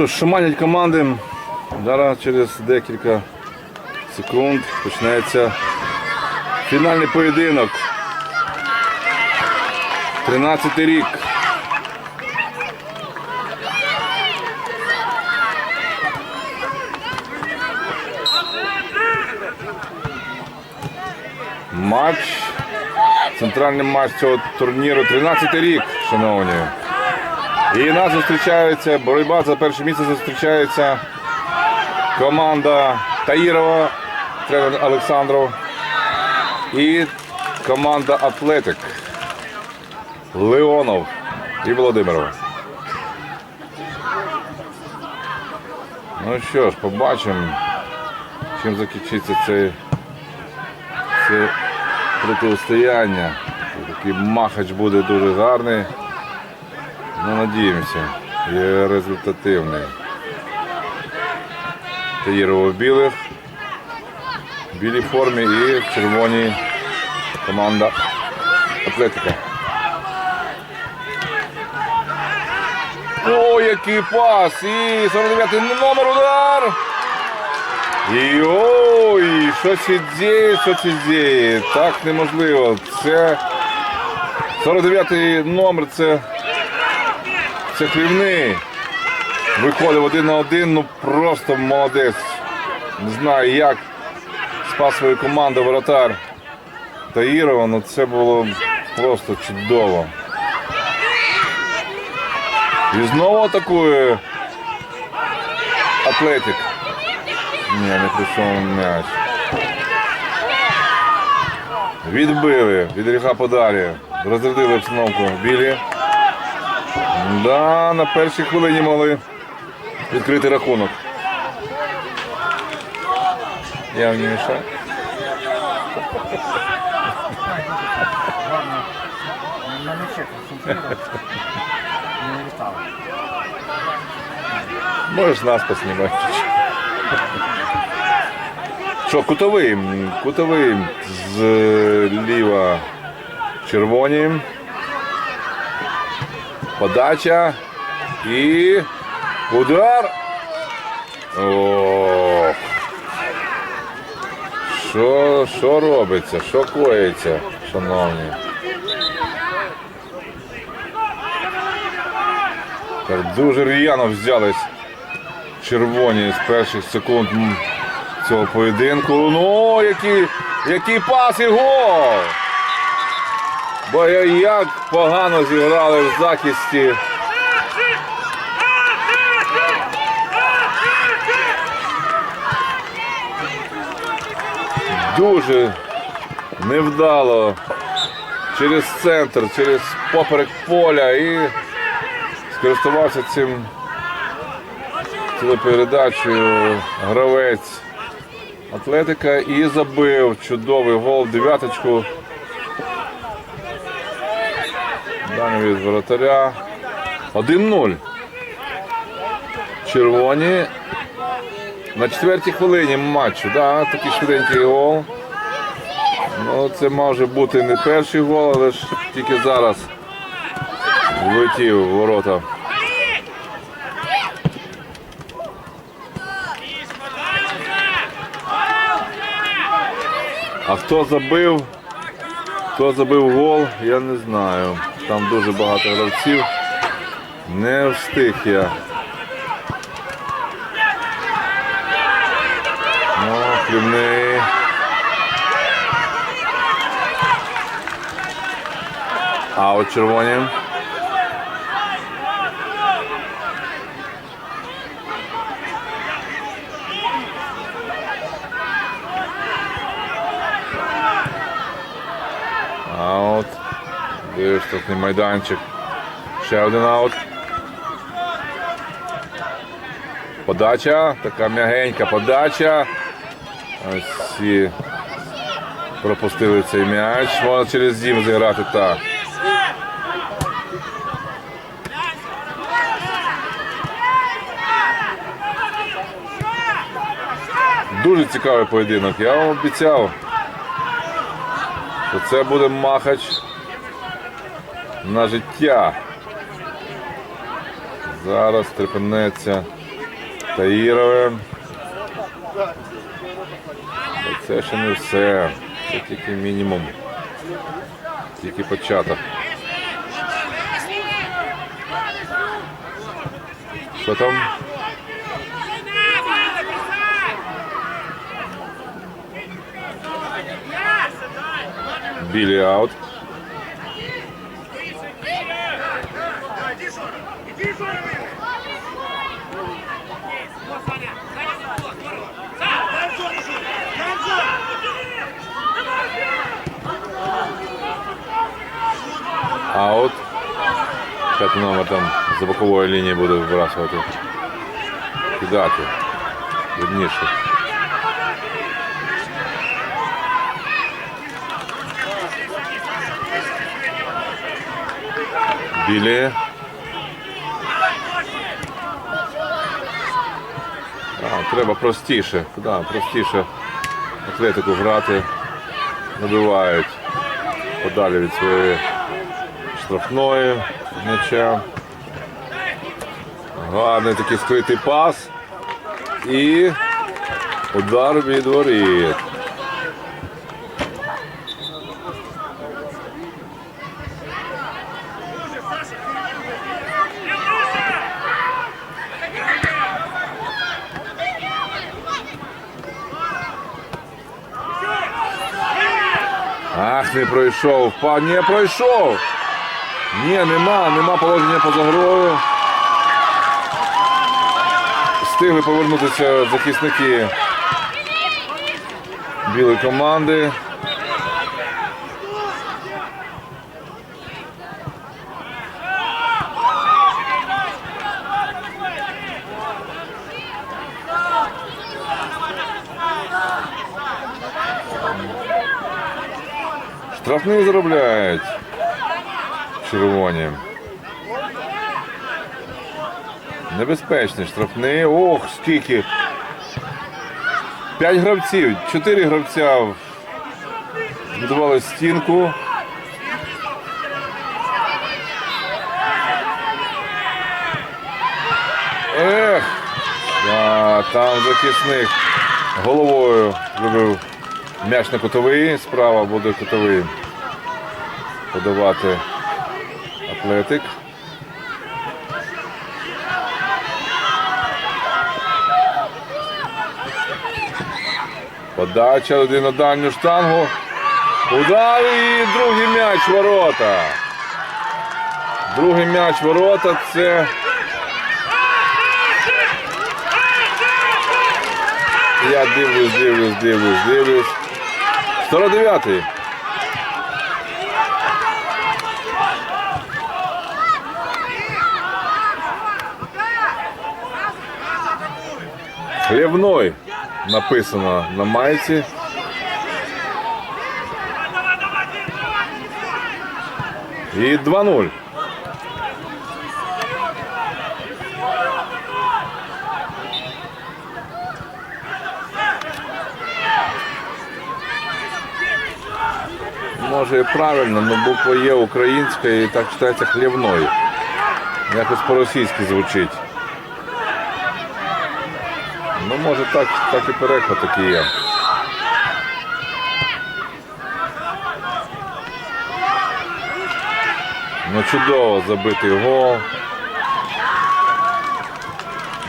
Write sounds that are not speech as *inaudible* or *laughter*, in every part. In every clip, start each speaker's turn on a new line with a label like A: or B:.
A: Що шаманять команди. Зараз через декілька секунд почнеться фінальний поєдинок. 13 рік. Матч. Центральний матч цього турніру 13 рік, шановні. І нас зустрічається, боротьба за перше місце зустрічається команда Таїрова, тренер Олександров і команда Атлетик Леонов і Володимиров. Ну що ж, побачимо, чим закінчиться цей, це протистояння. Такий махач буде дуже гарний. Ну, надіємося, є результативний. Таїрово в білих, в білій формі і в червоній команда Атлетика. О, який пас! І 49 номер удар! І ой, що це діє, що це діє? Так неможливо. Це 49-й номер, це це хлівний. Виходив один на один, ну просто молодець. Не знаю як спас свою команду воротар Таїрова, ну це було просто чудово. І знову атакує Атлетик. Ні, не прийшов м'яч. Відбили від гріха подалі. Розрядили обстановку білі. Да, на першій хвилині могли відкрити рахунок. Я вам не мішаю. Можеш нас поснімати. Що, кутовий? Кутовий зліва червоні. Подача і удар. Ох. Що, що робиться? Що коїться, шановні? Так дуже р'яно взялись червоні з перших секунд цього поєдинку. Ну, який, який пас і гол! Бо як погано зіграли в захисті. Дуже невдало через центр, через поперек поля і скористувався цим телепередачею гравець Атлетика і забив чудовий гол дев'яточку. Дані від воротаря. 1-0. Червоні. На четвертій хвилині матчу. Да, такий швиденький гол. Ну, це може бути не перший гол, але ж тільки зараз влетів ворота. А хто забив? Хто забив гол, я не знаю. Там дуже багато гравців. Не встиг я. О, хлібний. А от червоні. Аут. Виштовхний майданчик. Ще один аут. Подача. Така м'ягенька подача. Ось всі пропустили цей м'яч. Можна через зім зіграти так. Дуже цікавий поєдинок. Я вам обіцяв, що це буде махач на життя. Зараз трепенеться Таїрове. Це ще не все. Це тільки мінімум. Тільки початок. Що там? Білі аут. Аут. П'ятий номер там за бокової лінії буде вибрасувати. Кидати. Видніше. Білі. А, треба простіше. Да, простіше атлетику грати. Набивають подалі від своєї Штрафної м'яча. Гарний такий скритий пас. І удар від воріт. Ах, не пройшов. Па, не пройшов. Ні, нема, нема положення поза грою. Встигли повернутися захисники білої команди. Штрафний заробляють червоні. Небезпечний штрафний. Ох, скільки. П'ять гравців, чотири гравця збудували стінку. Ех, а, там захисник головою вибив м'яч на кутовий, справа буде кутовий подавати атлетик. Подача один на дальню штангу. Удар і другий м'яч ворота. Другий м'яч ворота це. Я дивлюсь, дивлюсь, дивлюсь, дивлюсь. 49-й. Хлівной написано на майці. І 2-0. Може і правильно, але буква є українська і так читається хлівной. Якось по-російськи звучить. Може так, так і переклад такий є. Ну чудово забитий гол.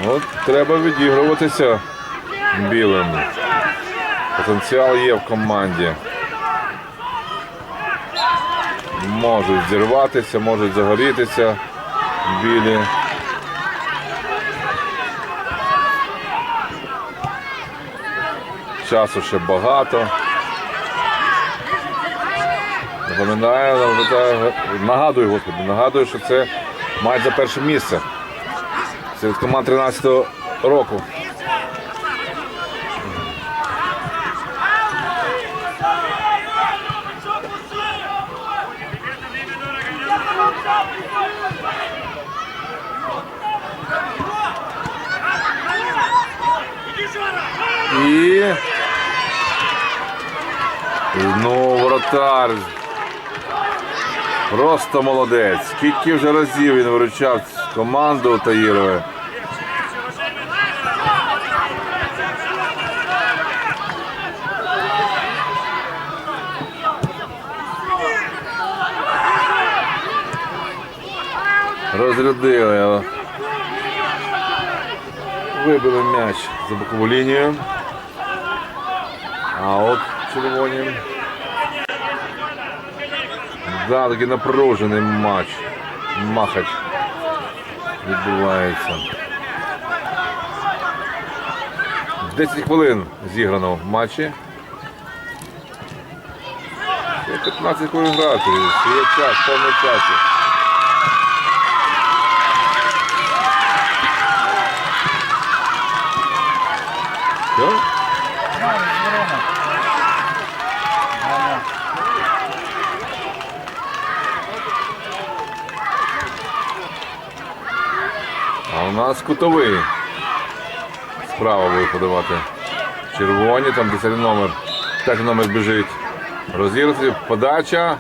A: От треба відігруватися білим. Потенціал є в команді. Можуть зірватися, можуть загорітися білі. Часу ще багато. Напоминаю, нагадую, господи, нагадую, що це матч за перше місце. Серед команд 13-го року. І знову воротар. Просто молодець. Скільки вже разів він виручав команду Таїрове. Розрядили. Вибили м'яч за бокову лінію. А от червоні. Да, такий напружений матч. Махач відбувається. 10 хвилин зіграно в матчі. 15 хвилин грати. Є час, повний часі. Все?
B: Ну, время. Да,
A: А кутовий. Справа буде подавати. Червоні, там 10 номер. Так номер біжить. Розіграти, подача.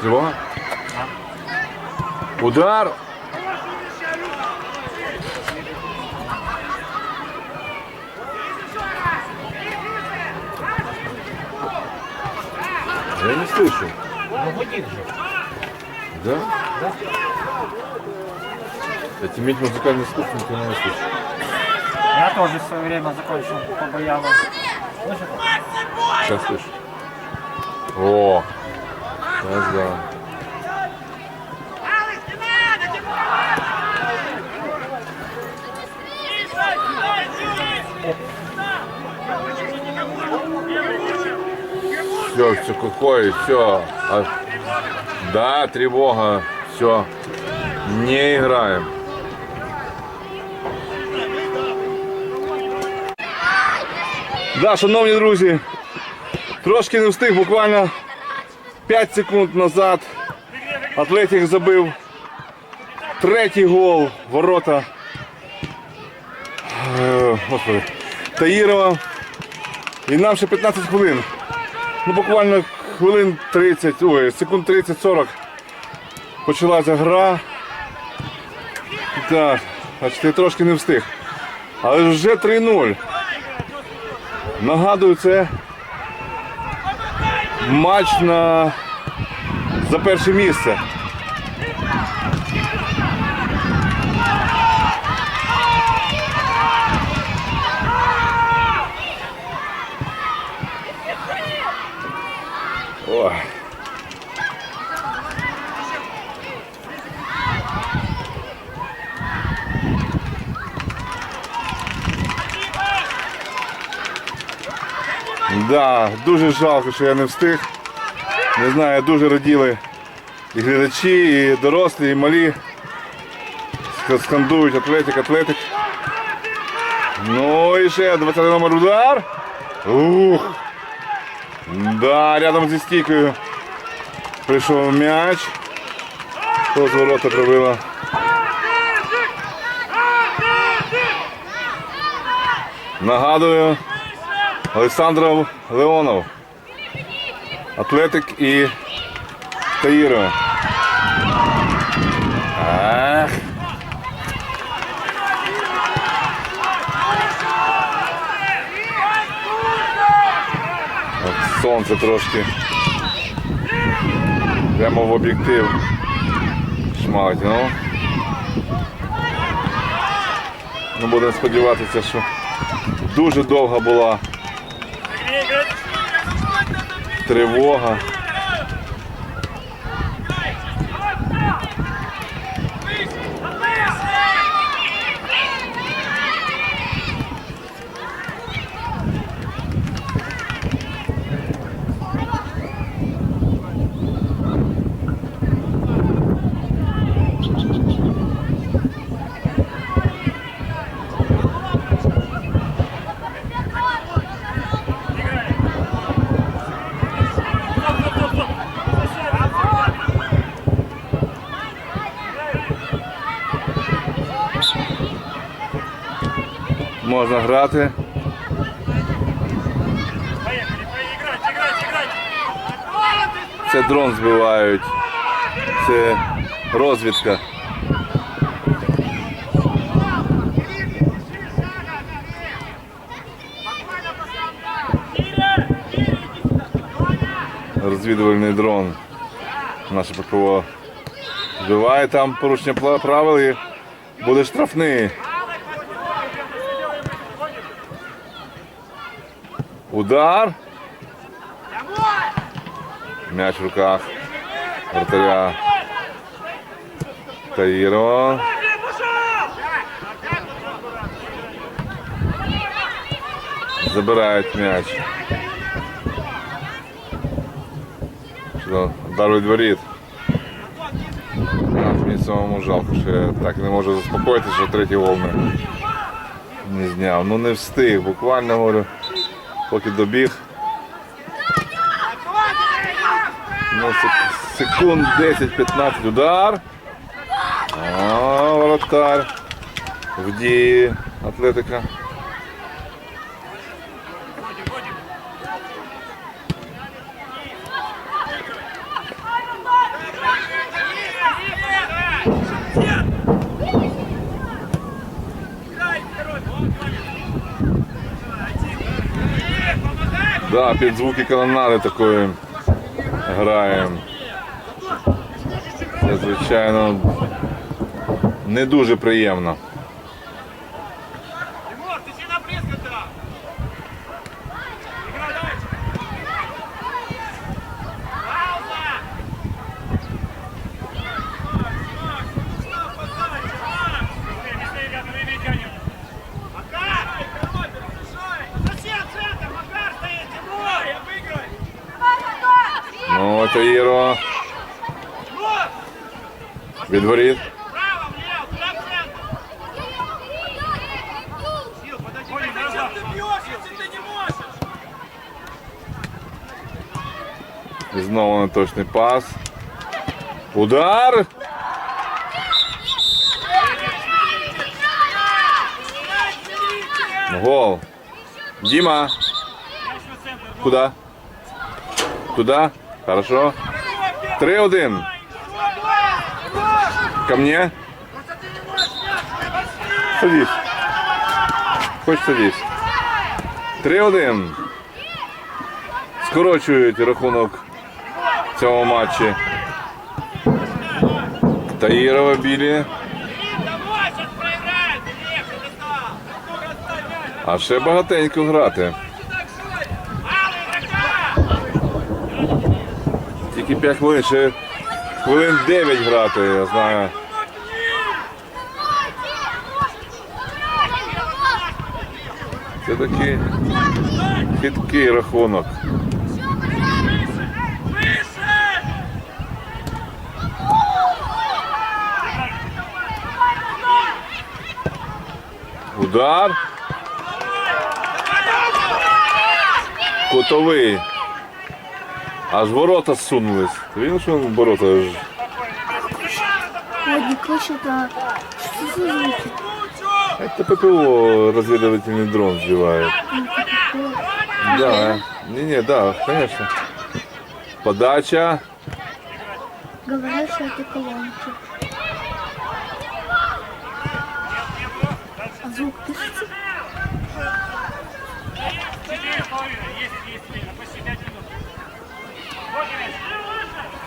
B: Тривога
A: Удар. Я не слышу.
B: Ну, гудит же.
A: Да?
B: Да?
A: Это иметь музыкальный слух никто не слышит.
B: Я тоже в свое время закончил по. Слышите?
A: Сейчас слышу. О! Сейчас да. Все, все какое, все. да, тревога, все. Не играем. Да, шановні друзі, трошки не встиг, буквально 5 секунд назад. Атлетик забив третій гол ворота. Е, Господи, Таїрова. І нам ще 15 хвилин. Ну буквально хвилин 30, ой, секунд 30-40 почалася гра. Так, бачите, я трошки не встиг. Але вже 3-0. Нагадую, це матч на за перше місце. Ой. Да, дуже жалко, що я не встиг. Не знаю, дуже раділи і глядачі, і дорослі, і малі. Скандують атлетик, атлетик. Ну і ще 20 номер удар. Ух. Да, рядом зі стійкою прийшов м'яч. Хто з ворота пробила. Нагадую, Олександров Леонов. Атлетик і Таїро. Сонце трошки. Прямо в об'єктив. Шмалить, ну. Ну, будемо сподіватися, що дуже довга була тривога. Можна грати. Це дрон збивають. Це розвідка. Розвідувальний дрон. Наше ППО збиває там порушення правил і буде штрафний. Удар. М'яч в руках. Вратаря. Таїрова. Забирають м'яч. Удар від воріт. Мені самому жалко, що я так не можу заспокоїтися, що третій гол не, не зняв. Ну не встиг, буквально говорю, поки добіг. Ну, секунд 10-15 удар. А, воротар. В дії атлетика. Да, під звуки канонади такої граємо. Це, звичайно, не дуже приємно.
C: Можешь?
A: І знову неточний пас. Удар! Гол. Дима. Куда? Туда? Хорошо. 3-1. Ко мне. Садись. Хоч садись. 3-1. Скорочують рахунок в цьому матчі. Таїрова білі. А ще багатенько грати. Тільки 5 хвилин, ще хвилин 9 грати, я знаю. Це такий хиткий рахунок. Удар. Кутовий. Аж ворота сунулись. Він що
D: в ворота аж. А
A: это ППО разведывательный дрон сбивает. Да, не, не, да, конечно. Подача.
D: Говорят, что это колонки.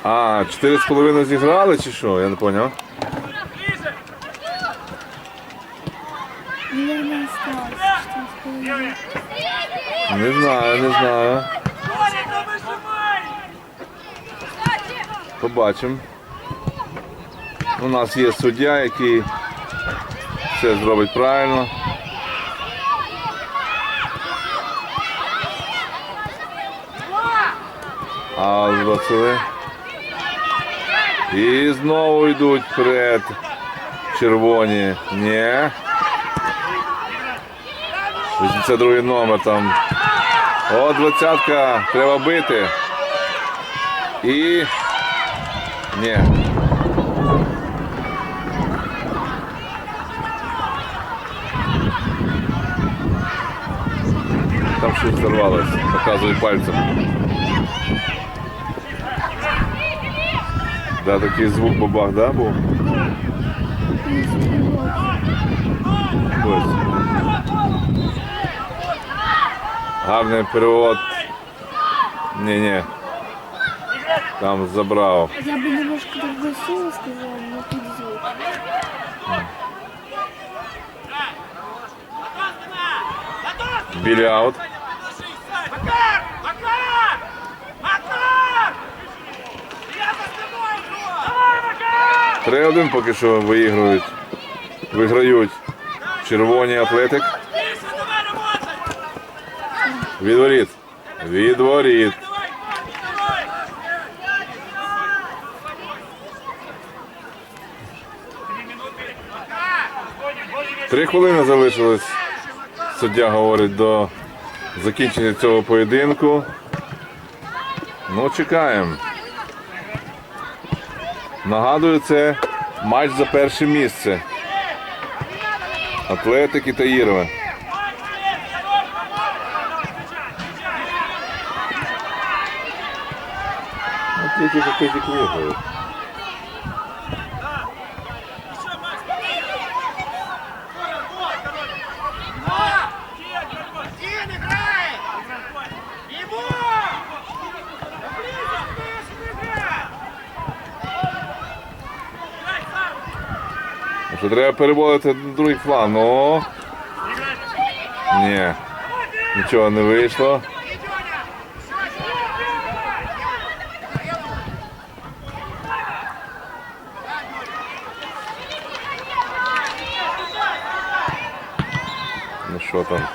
D: А,
A: 4,5 зіграли чи що? Я не
D: осталось.
A: Не знаю, не знаю. Побачимо. У нас є суддя, який все зробить правильно. А збросили. І знову йдуть вперед. Червоні. Ні. 82 номер там. О, двадцятка. Треба бити. І. Ні. Там щось взорвалось. Показує пальцем. Да, такий звук бабах, да, був?
D: І стрілок.
A: Ось. Гарний перевод. Ні-ні. Там забрав.
D: Я бы немножко другой силы сказала, но тут звук.
A: Білі аут. 3-1 поки що виіграють. Виграють червоні атлетик. Відворіт. Відворіт. Три хвилини залишилось. Суддя говорить до закінчення цього поєдинку. Ну, чекаємо. Нагадую, це матч за перше місце. Атлетики та Ірве. Атлетик Атлетик виграє. Треба переводити на другий план. Ну. Ні. Нічого не вийшло. Ну що там?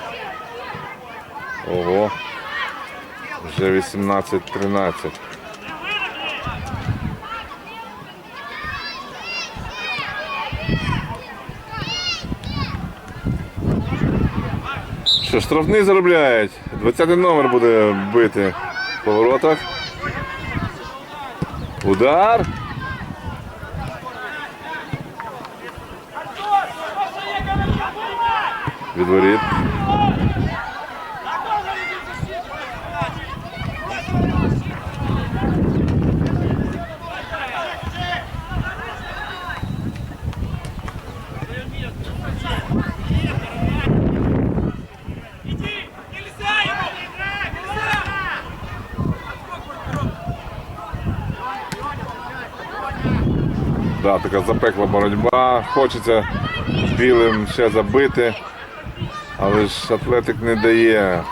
A: Ого. Вже 18-13. Що, штрафний заробляють. 20 номер буде бити в поворотах. Удар. Відворіт. Да, така запекла боротьба. Хочеться білим ще забити, але ж атлетик не дає.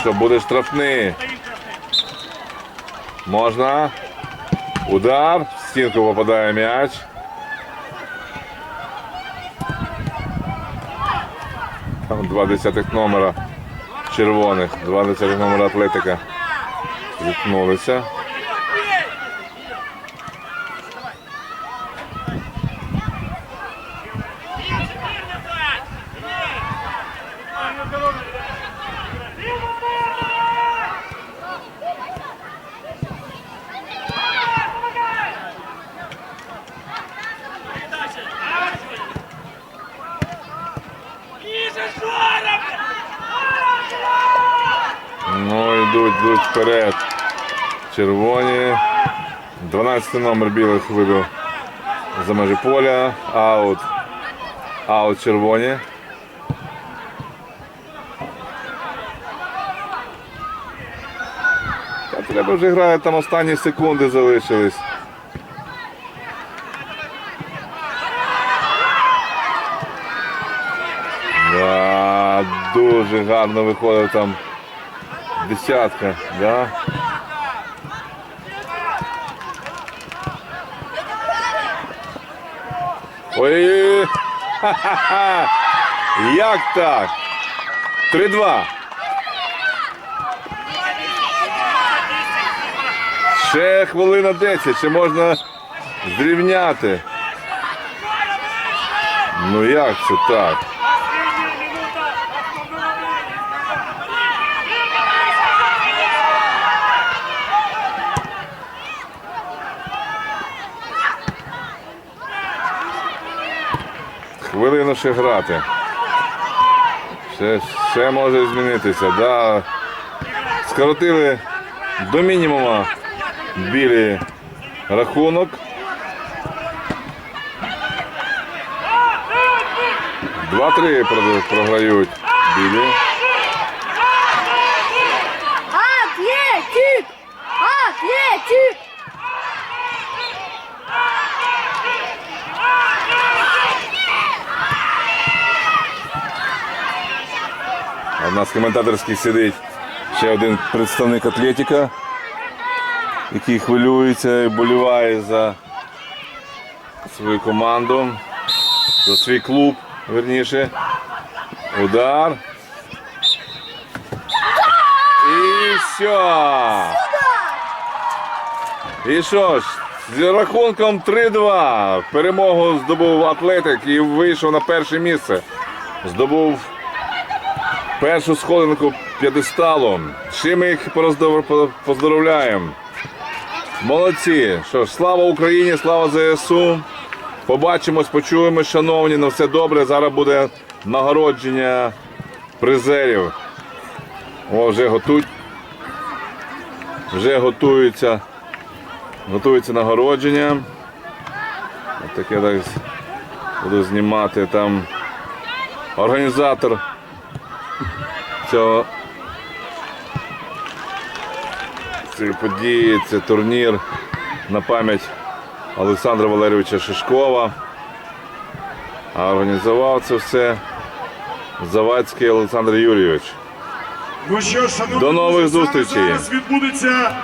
A: Що буде штрафний? Можна. Удар. В стінку попадає м'яч. Там два десятих номера червоних, два десятих номера атлетика. Зіткнулися.
C: Ниже, Жора!
A: Ну, йдуть, йдуть вперед. Червоні. 12 номер білих вибив за межі поля. Аут. Аут червоні. Та треба вже грати, там останні секунди залишились. Дуже гарно виходив там десятка, да? Ой, ха-ха-ха! *laughs* Як так? 3-2. Ще хвилина 10, ще можна зрівняти. Ну як це так? Хвилину ще грати. Все, все може змінитися. Да. Скоротили до мінімума білі рахунок. Два-три про- програють білі.
D: Атлетик! Атлетик!
A: В нас коментаторський сидить ще один представник Атлетіка, який хвилюється і боліває за свою команду, за свій клуб, верніше. Удар. І все. І що ж, з рахунком 3-2 перемогу здобув Атлетик і вийшов на перше місце. Здобув першу сходинку п'єдесталу. Чим ми їх поздоровляємо. Молодці. Що ж, слава Україні, слава ЗСУ. Побачимось, почуємось, шановні. На все добре. Зараз буде нагородження призерів. О, вже готують. Вже готуються. Готується нагородження. От таке так буду знімати там. Організатор цього цієї події, це турнір на пам'ять Олександра Валерійовича Шишкова. А організував це все Завадський Олександр Юрійович.
E: Ну що ж, шановні
A: До нових зустрічей.
E: Зараз відбудеться